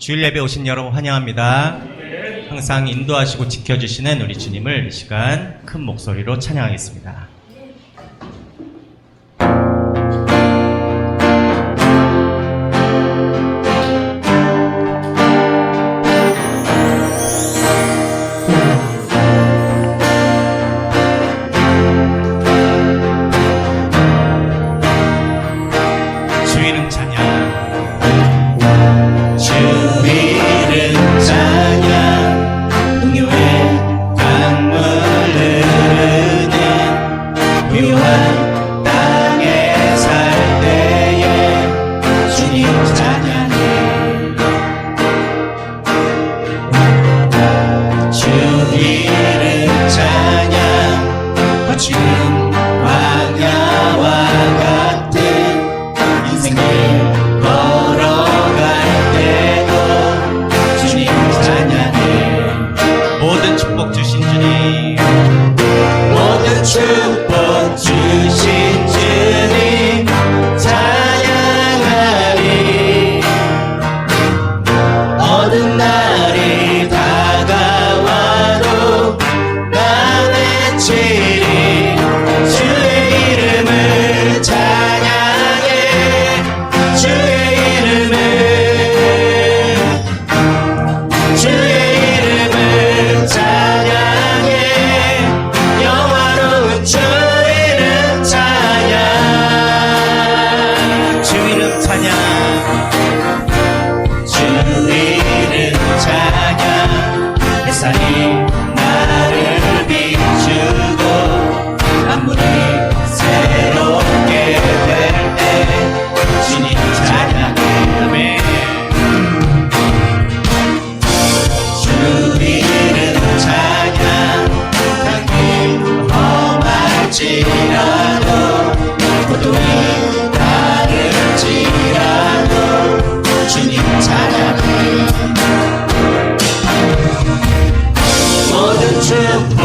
주일 예배 오신 여러분 환영합니다. 항상 인도하시고 지켜주시는 우리 주님을 이 시간 큰 목소리로 찬양하겠습니다. Yeah.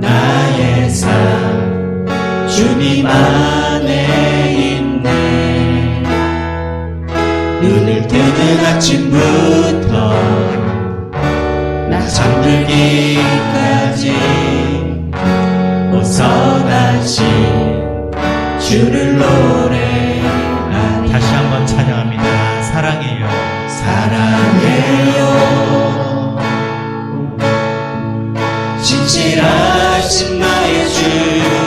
나의 삶 주님 안에 있네. 눈을 뜨는 아침부터 나 잠들기까지 어서 다시 주를 노래 다시 한번 찬양합니다. 사랑해요. 사랑해요. 진실한 recognize you.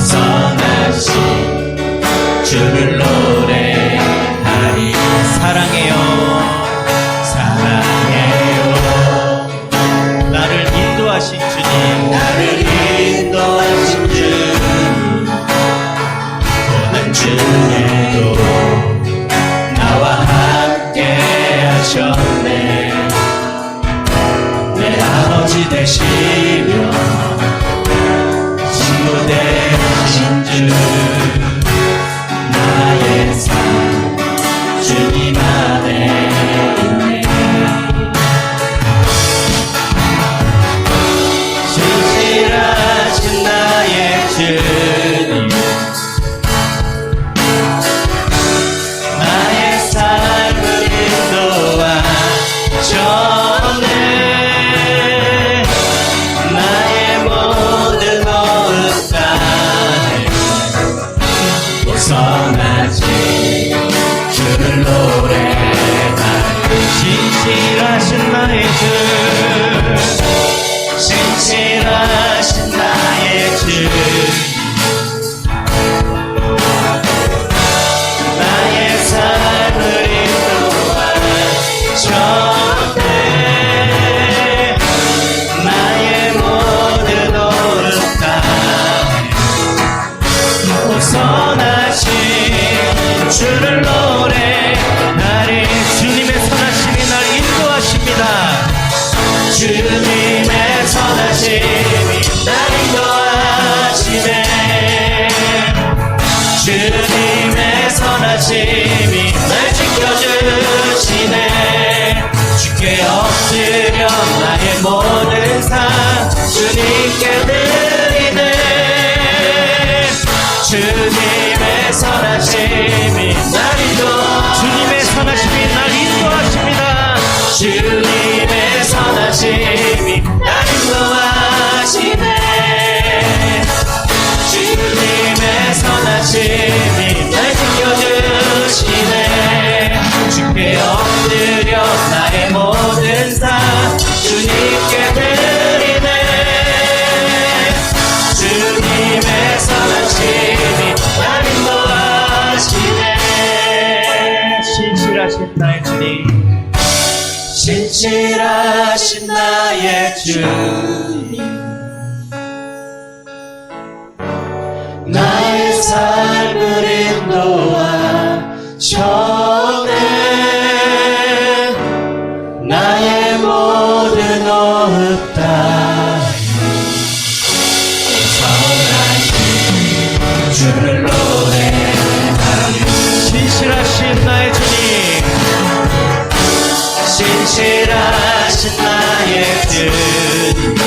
선하신 주를 노래 shake it. 신실하신 나의 주. 성실하신 나의 뜻.